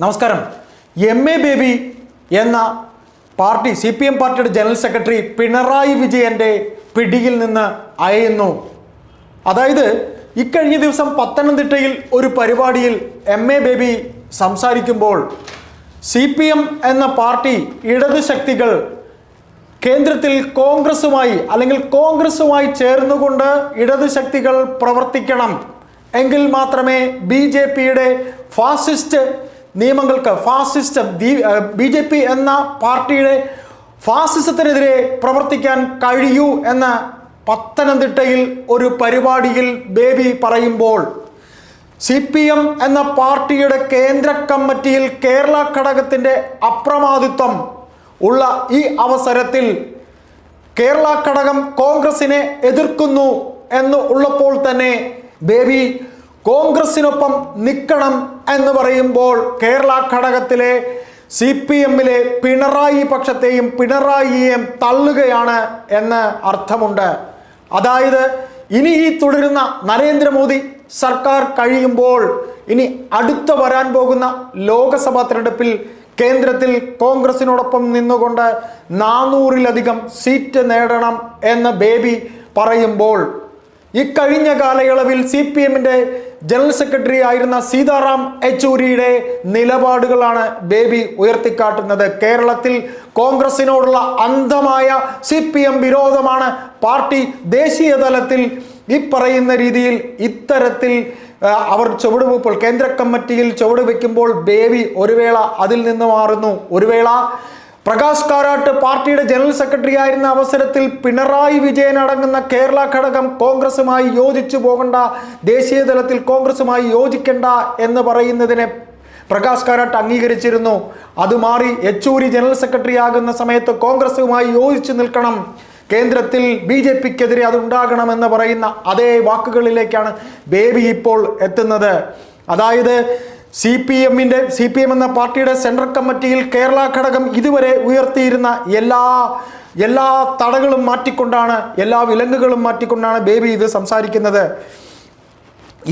നമസ്കാരം. M A Baby എന്ന party C P M പാർട്ടിയുടെ ജനറൽ സെക്രട്ടറി പിണറായി വിജയന്റെ പിടിയിൽ നിന്ന് അയയുന്നു. അതായത് ഇക്കഴിഞ്ഞ ദിവസം പത്തനംതിട്ടയിൽ ഒരു പരിപാടിയിൽ എം എ ബേബി സംസാരിക്കുമ്പോൾ സി പി എം എന്ന പാർട്ടി ഇടതു ശക്തികൾ കേന്ദ്രത്തിൽ കോൺഗ്രസുമായി അല്ലെങ്കിൽ കോൺഗ്രസുമായി ചേർന്നുകൊണ്ട് ഇടതു ശക്തികൾ പ്രവർത്തിക്കണം. എങ്കിൽ മാത്രമേ ബി ജെ പിയുടെ ഫാസിസ്റ്റ് നിയമങ്ങൾക്ക് ഫാസിസ്റ്റ് ബി ജെ പി എന്ന പാർട്ടിയുടെ ഫാസിസത്തിനെതിരെ പ്രവർത്തിക്കാൻ കഴിയൂ എന്ന് പത്തനംതിട്ടയിൽ ഒരു പരിപാടിയിൽ ബേബി പറയുമ്പോൾ സി പി എം എന്ന പാർട്ടിയുടെ കേന്ദ്ര കമ്മിറ്റിയിൽ കേരള ഘടകത്തിന്റെ അപ്രമാദിത്വം ഉള്ള ഈ അവസരത്തിൽ കേരള ഘടകം കോൺഗ്രസിനെ എതിർക്കുന്നു എന്ന് ഉള്ളപ്പോൾ തന്നെ ബേബി കോൺഗ്രസിനൊപ്പം നിൽക്കണം എന്ന് പറയുമ്പോൾ കേരള ഘടകത്തിലെ സി പി എമ്മിലെ പിണറായി പക്ഷത്തെയും പിണറായിയെയും തള്ളുകയാണ് എന്ന് അർത്ഥമുണ്ട്. അതായത് ഇനി ഈ തുടരുന്ന നരേന്ദ്രമോദി സർക്കാർ കഴിയുമ്പോൾ ഇനി അടുത്ത വരാൻ പോകുന്ന ലോക്സഭാ തെരഞ്ഞെടുപ്പിൽ കേന്ദ്രത്തിൽ കോൺഗ്രസിനോടൊപ്പം നിന്നുകൊണ്ട് നാനൂറിലധികം സീറ്റ് നേടണം എന്ന് ബേബി പറയുമ്പോൾ ഇക്കഴിഞ്ഞ കാലയളവിൽ സി പി എമ്മിന്റെ ജനറൽ സെക്രട്ടറി ആയിരുന്ന സീതാറാം യെച്ചൂരിയുടെ നിലപാടുകളാണ് ബേബി ഉയർത്തിക്കാട്ടുന്നത്. കേരളത്തിൽ കോൺഗ്രസിനോടുള്ള അന്ധമായ സി പി എം വിരോധമാണ് പാർട്ടി ദേശീയ തലത്തിൽ ഈ പറയുന്ന രീതിയിൽ ഇത്തരത്തിൽ അവർ ചുവടുവെപ്പോൾ കേന്ദ്ര കമ്മിറ്റിയിൽ ചുവട് വെക്കുമ്പോൾ ബേബി ഒരു വേള അതിൽ നിന്ന് മാറുന്നു. ഒരു വേള പ്രകാശ് കാരാട്ട് പാർട്ടിയുടെ ജനറൽ സെക്രട്ടറി ആയിരുന്ന അവസരത്തിൽ പിണറായി വിജയൻ അടങ്ങുന്ന കേരള ഘടകം കോൺഗ്രസുമായി യോജിച്ചു പോകണ്ട ദേശീയ തലത്തിൽ കോൺഗ്രസുമായി യോജിക്കണ്ട എന്ന് പറയുന്നതിനെ പ്രകാശ് കാരാട്ട് അംഗീകരിച്ചിരുന്നു. അത് മാറി യെച്ചൂരി ജനറൽ സെക്രട്ടറി ആകുന്ന സമയത്ത് കോൺഗ്രസുമായി യോജിച്ചു നിൽക്കണം. കേന്ദ്രത്തിൽ ബി ജെ പിക്കെതിരെ അതുണ്ടാകണമെന്ന് പറയുന്ന അതേ വാക്കുകളിലേക്കാണ് ബേബി ഇപ്പോൾ എത്തുന്നത്. അതായത് സി പി എമ്മിന്റെ സി പി എം എന്ന പാർട്ടിയുടെ സെൻട്രൽ കമ്മിറ്റിയിൽ കേരള ഘടകം ഇതുവരെ ഉയർത്തിയിരുന്ന എല്ലാ എല്ലാ തടകളും മാറ്റിക്കൊണ്ടാണ് എല്ലാ വിലങ്ങുകളും മാറ്റിക്കൊണ്ടാണ് ബേബി ഇത് സംസാരിക്കുന്നത്.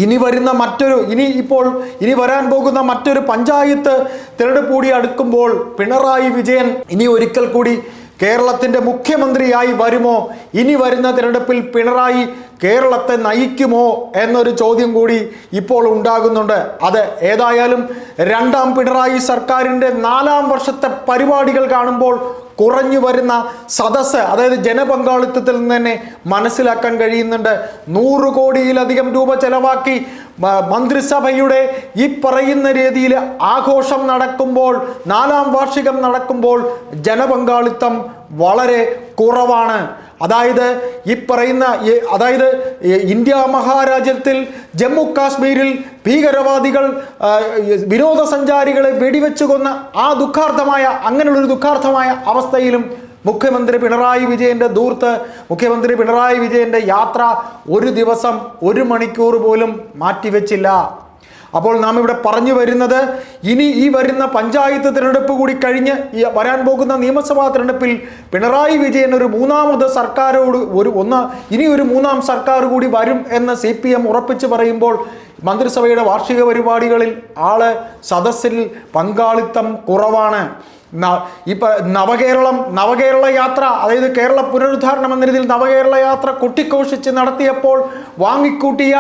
ഇനി വരുന്ന മറ്റൊരു ഇനി ഇപ്പോൾ ഇനി വരാൻ പോകുന്ന മറ്റൊരു പഞ്ചായത്ത് തിരഞ്ഞെടുപ്പ് കൂടി അടുക്കുമ്പോൾ പിണറായി വിജയൻ ഇനി ഒരിക്കൽ കൂടി കേരളത്തിന്റെ മുഖ്യമന്ത്രിയായി വരുമോ? ഇനി വരുന്ന തിരഞ്ഞെടുപ്പിൽ പിണറായി കേരളത്തെ നയിക്കുമോ എന്നൊരു ചോദ്യം കൂടി ഇപ്പോൾ ഉണ്ടാകുന്നുണ്ട്. അത് ഏതായാലും രണ്ടാം പിണറായി സർക്കാരിന്റെ നാലാം വർഷത്തെ പരിപാടികൾ കാണുമ്പോൾ കുറഞ്ഞു വരുന്ന സദസ്സ് അതായത് ജനപങ്കാളിത്തത്തിൽ നിന്ന് തന്നെ മനസ്സിലാക്കാൻ കഴിയുന്നുണ്ട്. നൂറ് കോടിയിലധികം രൂപ ചെലവാക്കി മന്ത്രിസഭയുടെ ഈ പറയുന്ന രീതിയിൽ ആഘോഷം നടക്കുമ്പോൾ നാലാം വാർഷികം നടക്കുമ്പോൾ ജനപങ്കാളിത്തം വളരെ കുറവാണ്. അതായത് ഈ പറയുന്ന അതായത് ഇന്ത്യ മഹാരാജ്യത്തിൽ ജമ്മു കാശ്മീരിൽ ഭീകരവാദികൾ വിനോദസഞ്ചാരികളെ വെടിവെച്ചു കൊന്ന ആ ദുഃഖാർത്ഥമായ അങ്ങനെയുള്ളൊരു ദുഃഖാർത്ഥമായ അവസ്ഥയിലും മുഖ്യമന്ത്രി പിണറായി വിജയന്റെ ദൂർത്ത് മുഖ്യമന്ത്രി പിണറായി വിജയന്റെ യാത്ര ഒരു ദിവസം ഒരു മണിക്കൂർ പോലും മാറ്റിവെച്ചില്ല. അപ്പോൾ നാം ഇവിടെ പറഞ്ഞു വരുന്നത് ഇനി ഈ വരുന്ന പഞ്ചായത്ത് തിരഞ്ഞെടുപ്പ് കൂടി കഴിഞ്ഞ് ഈ വരാൻ പോകുന്ന നിയമസഭാ തിരഞ്ഞെടുപ്പിൽ പിണറായി വിജയൻ ഒരു മൂന്നാമത് സർക്കാരോട് ഒരു ഒന്ന് ഇനി ഒരു മൂന്നാം സർക്കാർ കൂടി വരും എന്ന് സി പി എം ഉറപ്പിച്ച് പറയുമ്പോൾ മന്ത്രിസഭയുടെ വാർഷിക പരിപാടികളിൽ ആൾ സദസ്സിൽ പങ്കാളിത്തം കുറവാണ്. ഇപ്പൊ നവകേരളം നവകേരള യാത്ര അതായത് കേരള പുനരുദ്ധാരണം എന്ന രീതിയിൽ നവകേരള യാത്ര കൊട്ടിഘോഷിച്ച് നടത്തിയപ്പോൾ വാങ്ങിക്കൂട്ടിയ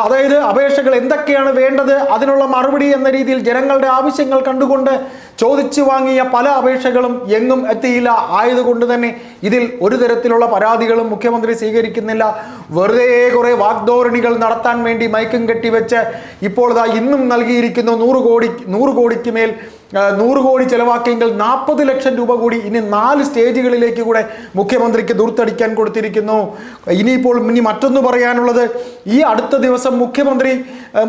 അതായത് അപേക്ഷകൾ എന്തൊക്കെയാണ് വേണ്ടത് അതിനുള്ള മറുപടി എന്ന രീതിയിൽ ജനങ്ങളുടെ ആവശ്യങ്ങൾ കണ്ടുകൊണ്ട് ചോദിച്ചു വാങ്ങിയ പല അപേക്ഷകളും എങ്ങും എത്തിയില്ല. ആയതുകൊണ്ട് തന്നെ ഇതിൽ ഒരു തരത്തിലുള്ള പരാതികളും മുഖ്യമന്ത്രി സ്വീകരിക്കുന്നില്ല. വെറുതെ കുറേ വാഗ്ദോരണികൾ നടത്താൻ വേണ്ടി മയക്കും കെട്ടിവെച്ച് ഇപ്പോൾ ഇന്നും നൽകിയിരിക്കുന്നു നൂറ് കോടി നൂറ് കോടിക്ക് മേൽ നൂറ് കോടി ചെലവാക്കിയെങ്കിൽ നാൽപ്പത് ലക്ഷം രൂപ കൂടി ഇനി നാല് സ്റ്റേജുകളിലേക്ക് കൂടെ മുഖ്യമന്ത്രിക്ക് ദൂർത്തടിക്കാൻ കൊടുത്തിരിക്കുന്നു. ഇനിയിപ്പോൾ ഇനി മറ്റൊന്ന് പറയാനുള്ളത് ഈ അടുത്ത ദിവസം മുഖ്യമന്ത്രി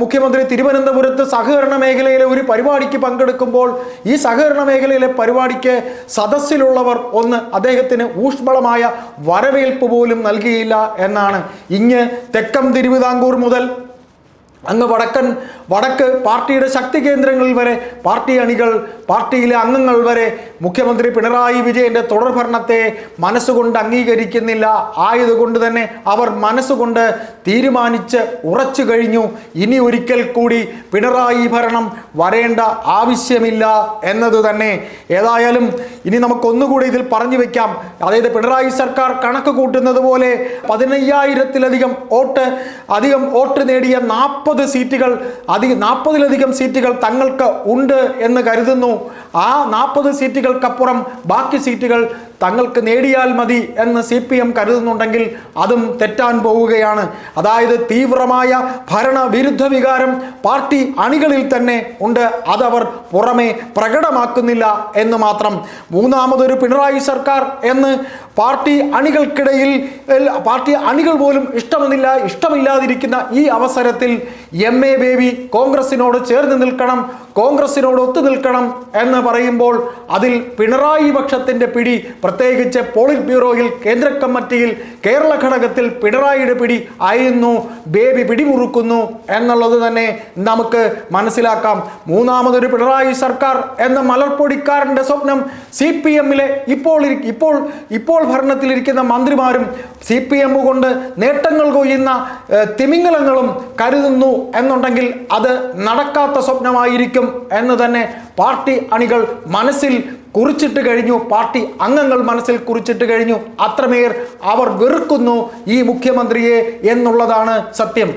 മുഖ്യമന്ത്രി തിരുവനന്തപുരത്ത് സഹകരണ മേഖലയിലെ ഒരു പരിപാടിക്ക് പങ്കെടുക്കുമ്പോൾ ഈ സഹകരണ മേഖലയിലെ പരിപാടിക്ക് സദസ്സിലുള്ളവർ ഒന്ന് അദ്ദേഹത്തിന് ഊഷ്മളമായ വരവേൽപ്പ് പോലും നൽകിയില്ല എന്നാണ്. ഇങ്ങ് തെക്കം തിരുവിതാംകൂർ മുതൽ അങ്ങ് വടക്കൻ വടക്ക് പാർട്ടിയുടെ ശക്തി കേന്ദ്രങ്ങളിൽ വരെ പാർട്ടി അണികൾ പാർട്ടിയിലെ അംഗങ്ങൾ വരെ മുഖ്യമന്ത്രി പിണറായി വിജയന്റെ തുടർ ഭരണത്തെ മനസ്സുകൊണ്ട് അംഗീകരിക്കുന്നില്ല. ആയതുകൊണ്ട് തന്നെ അവർ മനസ്സുകൊണ്ട് തീരുമാനിച്ച് ഉറച്ചു കഴിഞ്ഞു. ഇനി ഒരിക്കൽ കൂടി പിണറായി ഭരണം വരേണ്ട ആവശ്യമില്ല എന്നത് തന്നെ. ഏതായാലും ഇനി നമുക്കൊന്നുകൂടി ഇതിൽ പറഞ്ഞു വെക്കാം. അതായത് പിണറായി സർക്കാർ കണക്ക് കൂട്ടുന്നത് പോലെ പതിനയ്യായിരത്തിലധികം വോട്ട് അധികം വോട്ട് നേടിയ നാൽപ്പത് സീറ്റുകൾ അധികം നാൽപ്പതിലധികം സീറ്റുകൾ തങ്ങൾക്ക് ഉണ്ട് എന്ന് കരുതുന്നു. ആ നാൽപ്പത് സീറ്റുകൾക്കപ്പുറം ബാക്കി സീറ്റുകൾ തങ്ങൾക്ക് നേടിയാൽ മതി എന്ന് സി പി എം കരുതുന്നുണ്ടെങ്കിൽ അതും തെറ്റാൻ പോവുകയാണ്. അതായത് തീവ്രമായ ഭരണവിരുദ്ധ വികാരം പാർട്ടി അണികളിൽ തന്നെ ഉണ്ട്. അതവർ പുറമെ പ്രകടമാക്കുന്നില്ല എന്ന് മാത്രം. മൂന്നാമതൊരു പിണറായി സർക്കാർ എന്ന് പാർട്ടി അണികൾക്കിടയിൽ പാർട്ടി അണികൾ പോലും ഇഷ്ടമെന്നില്ല ഇഷ്ടമില്ലാതിരിക്കുന്ന ഈ അവസരത്തിൽ എം എ ബേബി കോൺഗ്രസിനോട് ചേർന്ന് നിൽക്കണം കോൺഗ്രസിനോട് ഒത്തു നിൽക്കണം എന്ന് പറയുമ്പോൾ അതിൽ പിണറായി പക്ഷത്തിന്റെ പിടി പ്രത്യേകിച്ച് പോളിറ്റ് ബ്യൂറോയിൽ കേന്ദ്ര കമ്മിറ്റിയിൽ കേരള ഘടകത്തിൽ പിണറായിയുടെ പിടി ആയിരുന്നു. ബേബി പിടിമുറുക്കുന്നു എന്നുള്ളത് തന്നെ നമുക്ക് മനസ്സിലാക്കാം. മൂന്നാമതൊരു പിണറായി സർക്കാർ എന്ന മലർപ്പൊടിക്കാരന്റെ സ്വപ്നം സി പി എമ്മിലെ ഇപ്പോൾ ഇപ്പോൾ ഇപ്പോൾ ഭരണത്തിലിരിക്കുന്ന മന്ത്രിമാരും സി പി എം കൊണ്ട് നേട്ടങ്ങൾ കൊയ്യുന്ന തിമിംഗലങ്ങളും കരുതുന്നു എന്നുണ്ടെങ്കിൽ അത് നടക്കാത്ത സ്വപ്നമായിരിക്കും എന്ന് തന്നെ പാർട്ടി അണികൾ മനസ്സിൽ കുറിച്ചിട്ട് കഴിഞ്ഞു പാർട്ടി അംഗങ്ങൾ മനസ്സിൽ കുറിച്ചിട്ട് കഴിഞ്ഞു. അത്രമേർ അവർ വെറുക്കുന്നു ഈ മുഖ്യമന്ത്രിയെ എന്നുള്ളതാണ് സത്യം.